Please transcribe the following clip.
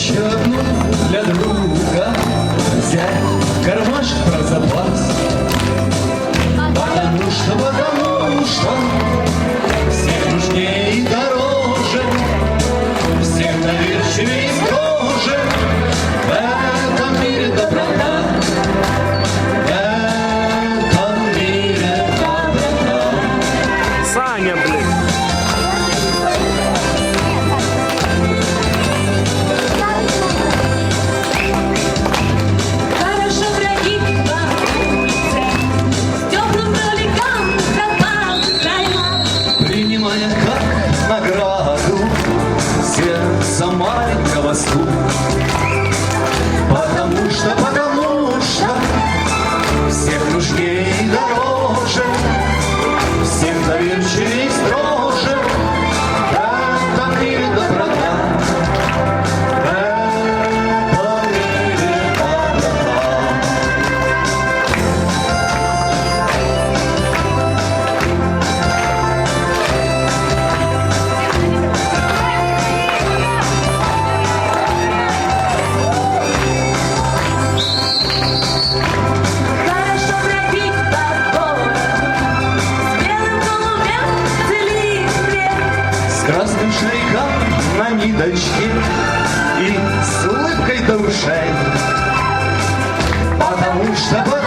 еще одну для друга. Взять кармашек про запас. Потому что, потому что за маленького стука. Красным шарикам на ниточке и с улыбкой до потому что